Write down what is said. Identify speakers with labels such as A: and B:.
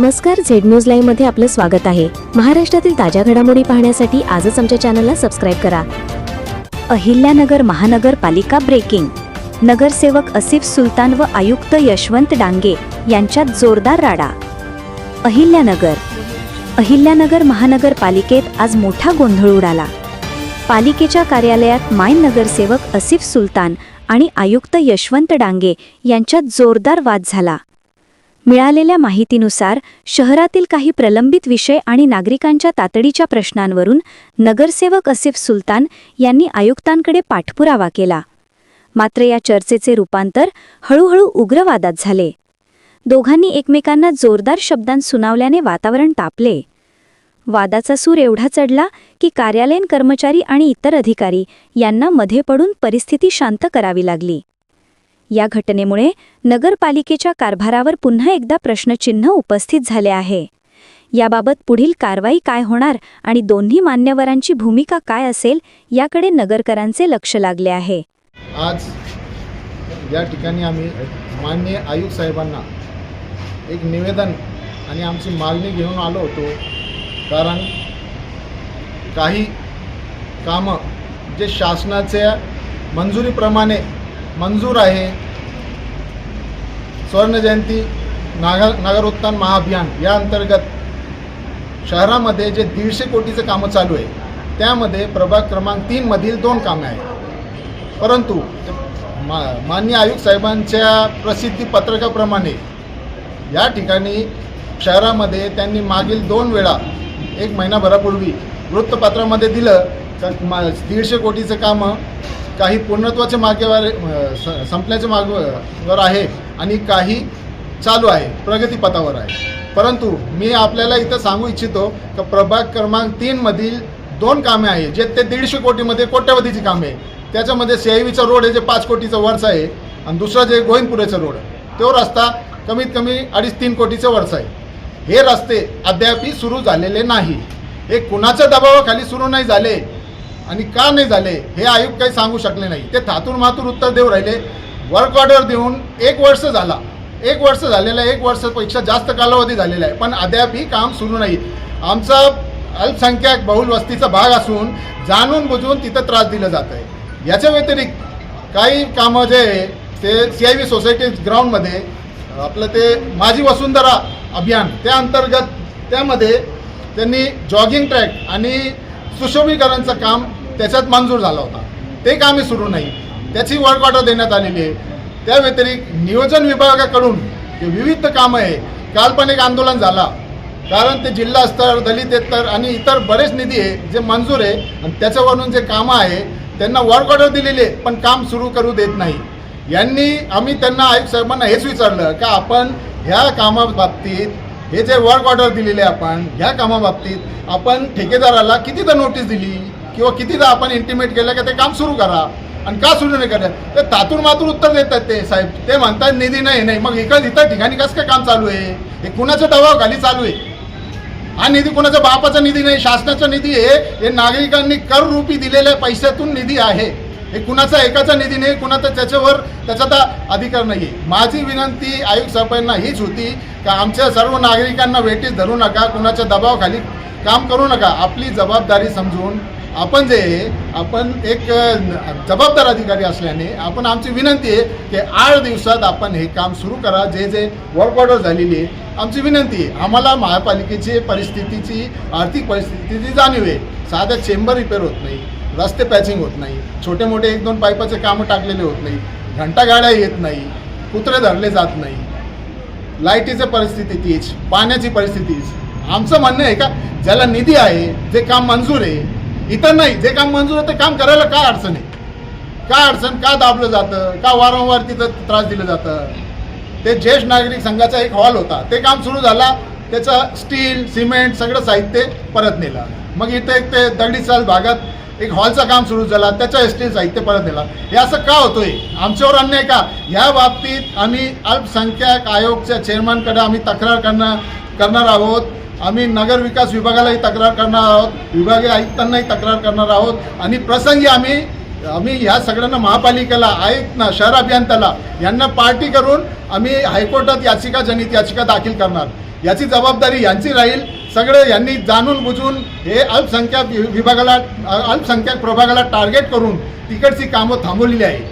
A: नमस्कार Z news लाईव्हमध्ये आपलं स्वागत आहे. महाराष्ट्रातील ताज्या घडामोडी पाहण्यासाठी आजच आमच्या चॅनलला सबस्क्राईब करा. अहिल्यानगर महानगरपालिका ब्रेकिंग नगरसेवक असिफ सुलतान व आयुक्त यशवंत डांगे यांच्यात जोरदार राडा. अहिल्यानगर. अहिल्यानगर महानगरपालिकेत आज मोठा गोंधळ उडाला. पालिकेच्या कार्यालयात माय नगरसेवक असिफ सुलतान आणि आयुक्त यशवंत डांगे यांच्यात जोरदार वाद झाला. मिळालेल्या माहितीनुसार शहरातील काही प्रलंबित विषय आणि नागरिकांच्या तातडीच्या प्रश्नांवरून नगरसेवक असिफ सुलतान यांनी आयुक्तांकडे पाठपुरावा केला. मात्र या चर्चेचे रूपांतर हळूहळू उग्रवादात झाले. दोघांनी एकमेकांना जोरदार शब्दांत सुनावल्याने वातावरण तापले. वादाचा सूर एवढा चढला की कार्यालयीन कर्मचारी आणि इतर अधिकारी यांना मध्ये पडून परिस्थिती शांत करावी लागली. या घटनेमुळे नगरपालिकेच्या कारभारावर पुन्हा एकदा प्रश्नचिन्ह उपस्थित झाले आहे. याबाबत पुढील कारवाई काय होणार आणि दोन्ही मान्यवरांची भूमिका काय असेल याकडे नगरकरांचे लक्ष लागले आहे.
B: आज या ठिकाणी आम्ही मान्य आयुक्त साहेबांना एक निवेदन आणि आमची मागणी घेऊन आलो होतो. कारण काही कामं जे शासनाच्या मंजुरीप्रमाणे मंजूर आहे. स्वर्णजयंती नागर नागरोत्थान महाअभियान या अंतर्गत शहरामध्ये जे दीडशे कोटीचं कामं चालू आहे त्यामध्ये प्रभाग क्रमांक तीनमधील दोन कामे आहेत. परंतु मा माननीय आयुक्त साहेबांच्या प्रसिद्धी पत्रकाप्रमाणे या ठिकाणी शहरामध्ये त्यांनी मागील दोन वेळा एक महिनाभरापूर्वी वृत्तपत्रामध्ये दिलं तर मा दीडशे कोटीचं कामं काही पूर्णत्वाच्या मागेवर अ, मागवर आहे आणि काही चालू आहे प्रगतीपथावर आहे. परंतु मी आपल्याला इथं सांगू इच्छितो की प्रभाग क्रमांक तीनमधील दोन कामे आहे जे ते दीडशे कोटीमध्ये कोट्यवधीची कामे आहे. त्याच्यामध्ये सेवीचा रोड आहे जे पाच कोटीचं वरचा आहे आणि दुसरा जे गोविंदपुरेचा रोड तो रस्ता कमीत कमी अडीच तीन कोटीचं वरचा आहे. हे रस्ते अद्यापही सुरू झालेले नाही. हे कुणाच्या दबावाखाली सुरू नाही झाले आणि का नाही झाले हे आयोग काही सांगू शकले नाही. ते थातूर मातूर उत्तर देऊ राहिले. वर्क ऑर्डर देऊन एक वर्ष झाला. एक वर्ष झालेलं आहे. एक वर्षापेक्षा जास्त कालावधी झालेला आहे. पण अद्यापही काम सुरू नाही. आमचा अल्पसंख्याक बहुल वस्तीचा भाग असून जाणून बुजून तिथं त्रास दिला जात आहे. याच्या व्यतिरिक्त काही कामं जे आहे ते सी आय व्ही सोसायटी ग्राउंडमध्ये आपलं ते माझी वसुंधरा अभियान त्या अंतर्गत त्यामध्ये त्यांनी जॉगिंग ट्रॅक आणि सुशोभीकरणचं काम त्याच्यात मंजूर झाला होता. ते कामही सुरू नाही. त्याची वर्क ऑर्डर देण्यात आलेली आहे. त्या व्यतिरिक्त नियोजन विभागाकडून जे विविध कामं आहे काल पण एक आंदोलन झाला. कारण ते जिल्हा स्तर दलित स्तर आणि इतर बरेच निधी आहे जे मंजूर आहे आणि त्याच्यावरून जे कामं आहे त्यांना वर्क ऑर्डर दिलेली आहे पण काम सुरू करू देत नाही. यांनी आम्ही त्यांना आयुक्त साहेबांना हेच विचारलं का आपण ह्या कामाबाबतीत हे जे वर्क ऑर्डर दिलेले आपण ह्या कामाबाबतीत आपण ठेकेदाराला कितीदा नोटीस दिली? किंवा कितीदा आपण इंटिमेट केलं का ते काम सुरू करा. आणि का सुरू नाही करा ते तातून मातून उत्तर देतात ते साहेब. ते म्हणतात निधी नाही नाही मग इकडं इतर ठिकाणी कसं काय काम चालू आहे? हे कुणाच्या दबावाखाली चालू आहे? हा निधी कुणाचा बापाचा निधी नाही शासनाचा निधी आहे. हे नागरिकांनी कर रूपी दिलेल्या पैशातून निधी आहे. हे कुणाचा एकाचा निधी नाही कुणाचा त्याच्यावर त्याचा तर अधिकार नाही आहे माझी विनंती आयुक्त साहेबांना हीच होती का आमच्या सर्व नागरिकांना वेटीस धरू नका कुणाच्या दबावाखाली काम करू नका. आपली जबाबदारी समजून आपण जे आपण एक जबाबदार अधिकारी असल्याने आपण आमची विनंती आहे की आठ दिवसात आपण हे काम सुरू करा. जे जे वर्क ऑर्डर झालेली आहे आमची विनंती आहे आम्हाला महापालिकेची परिस्थितीची आर्थिक परिस्थितीची जाणीव आहे. साध्या चेंबर रिपेअर होत नाही रस्ते पॅचिंग होत नाही छोटे मोठे एक दोन पाईपाचे कामं टाकलेले होत नाही घंटागाड्या येत नाही कुत्रे धरले जात नाही. लाईटीची परिस्थिती तीच पाण्याची परिस्थितीच आमचं म्हणणं आहे का ज्याला निधी आहे जे काम मंजूर आहे इथं नाही. जे काम मंजूर आहे ते काम करायला काय अडचण आहे? का अडचण? का दाबलं जातं? का वारंवार तिथं त्रास दिलं जातं? ते ज्येष्ठ नागरिक संघाचा एक हॉल होता. ते काम सुरू झाला. त्याचं स्टील सिमेंट सगळं साहित्य परत नेलं. मग इथे एक ते दगडीचाल भागात एक हॉलचं काम सुरू झाला. त्याचं स्टील साहित्य परत नेला. हे असं का होतोय? आमच्यावर अन्याय का? ह्या बाबतीत आम्ही अल्पसंख्याक आयोगच्या चेअरमॅनकडे आम्ही तक्रार करणार करणार आहोत. आम्ही नगर विकास विभागालाही तक्रार करणार आहोत विभागीय आयुक्तांनाही तक्रार करणार आहोत आणि प्रसंगी आम्ही आम्ही ह्या सगळ्यांना महापालिकेला आयुक्त शहर अभियंत्याला यांना पार्टी करून आम्ही हायकोर्टात याचिका जनित याचिका दाखल करणार. याची जबाबदारी यांची राहील. सगळे यांनी जाणून बुजून हे अल्पसंख्याक वि- विभागाला अल्पसंख्याक प्रभागाला टार्गेट करून तिकडची कामं थांबवलेली आहे